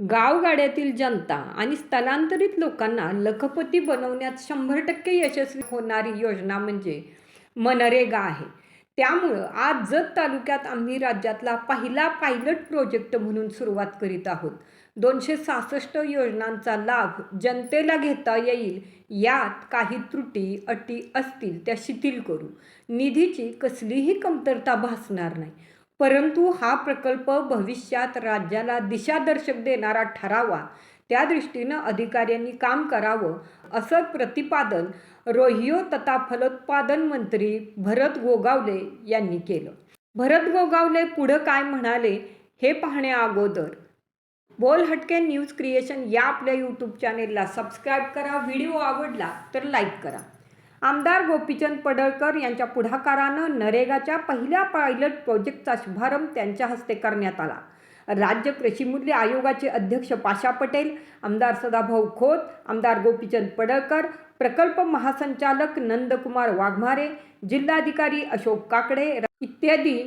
गावगाड्यातील जनता आणि स्थलांतरित लोकांना लखपती बनवण्यात शंभर टक्के यशस्वी होणारी योजना म्हणजे मनरेगा आहे. त्यामुळं आज जत तालुक्यात आम्ही राज्यातला पहिला पायलट प्रोजेक्ट म्हणून सुरुवात करीत आहोत. दोनशे सहासष्ट योजनांचा लाभ जनतेला घेता येईल यात काही त्रुटी अटी असतील त्या शिथिल करू. निधीची कसलीही कमतरता भासणार नाही. परंतु हा प्रकल्प भविष्यात राज्याला दिशादर्शक देणारा ठरावा त्या दृष्टीनं अधिकाऱ्यांनी काम करावं असं प्रतिपादन रोहियो तथा फलोत्पादन मंत्री भरत गोगावले यांनी केलं. भरत गोगावले पुढं काय म्हणाले हे पाहण्या अगोदर. बोल हटके न्यूज क्रिएशन या आपल्या यूट्यूब चॅनेलला सबस्क्राईब करा. व्हिडिओ आवडला तर लाईक करा. आमदार गोपीचंद पडळकर यांच्या पुढाकारानं नरेगाच्या पहिल्या पायलट प्रोजेक्टचा शुभारंभ त्यांच्या हस्ते करण्यात आला. राज्य कृषीमूल्य आयोगाचे अध्यक्ष पाशा पटेल आमदार सदाभाऊ खोत आमदार गोपीचंद पडळकर प्रकल्प महासंचालक नंदकुमार वाघमारे जिल्हाधिकारी अशोक काकडे इत्यादी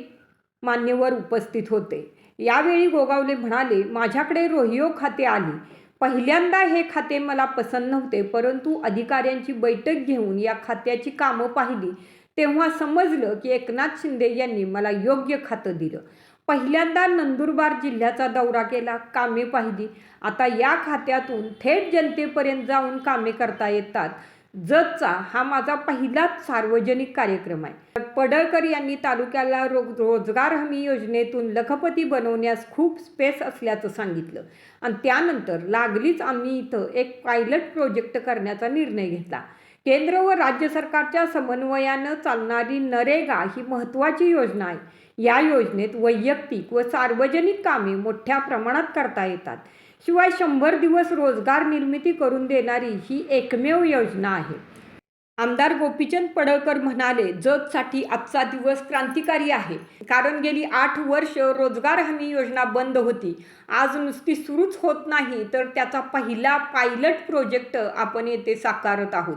मान्यवर उपस्थित होते. यावेळी गोगावले म्हणाले माझ्याकडे रोहिओ खाते आली. पहिल्यांदा हे खाते मला पसंत नव्हते परंतु अधिकाऱ्यांची बैठक घेऊन या खात्याची कामं पाहिली. तेव्हा समजलं की एकनाथ शिंदे यांनी मला योग्य खातं दिलं. पहिल्यांदा नंदुरबार जिल्ह्याचा दौरा केला कामे पाहिली. आता या खात्यातून थेट जनतेपर्यंत जाऊन कामे करता येतात. जतचा हा माझा पहिलाच सार्वजनिक कार्यक्रम आहे. पडळकर यांनी तालुक्याला रो रोजगार हमी योजनेतून लखपती बनवण्यास खूप स्पेस असल्याचं सांगितलं. आणि त्यानंतर लागलीच आम्ही इथं एक पायलट प्रोजेक्ट करण्याचा निर्णय घेतला. केंद्र व राज्य सरकारच्या समन्वयानं चालणारी नरेगा ही महत्त्वाची योजना आहे. या योजनेत वैयक्तिक व सार्वजनिक कामे मोठ्या प्रमाणात करता येतात. शिवाय शंभर दिवस रोजगार निर्मिती करून देणारी ही एकमेव योजना आहे. आमदार गोपीचंद पडळकर म्हणाले जतसाठी आजचा दिवस क्रांतिकारी आहे. कारण गेली आठ वर्ष रोजगार हमी योजना बंद होती. आज नुसती सुरूच होत नाही तर त्याचा पहिला पायलट प्रोजेक्ट आपण येथे साकारत आहोत.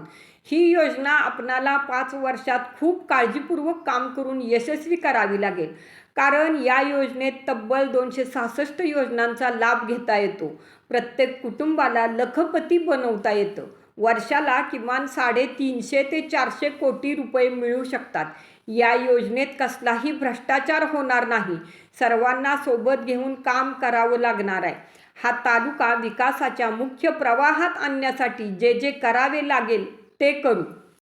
ही योजना आपणाला पाच वर्षात खूप काळजीपूर्वक काम करून यशस्वी करावी लागेल. कारण या योजनेत तब्बल दोनशे सहासष्ट योजनांचा लाभ घेता येतो. प्रत्येक कुटुंबाला लखपती बनवता येतं. वर्षाला किमान साडेतीनशे ते चारशे कोटी रुपये मिळू शकतात. या योजनेत कसलाही भ्रष्टाचार होणार नाही. सर्वांना सोबत घेऊन काम करावं लागणार आहे. हा तालुका विकासाच्या मुख्य प्रवाहात आणण्यासाठी जे जे करावे लागेल ते करू.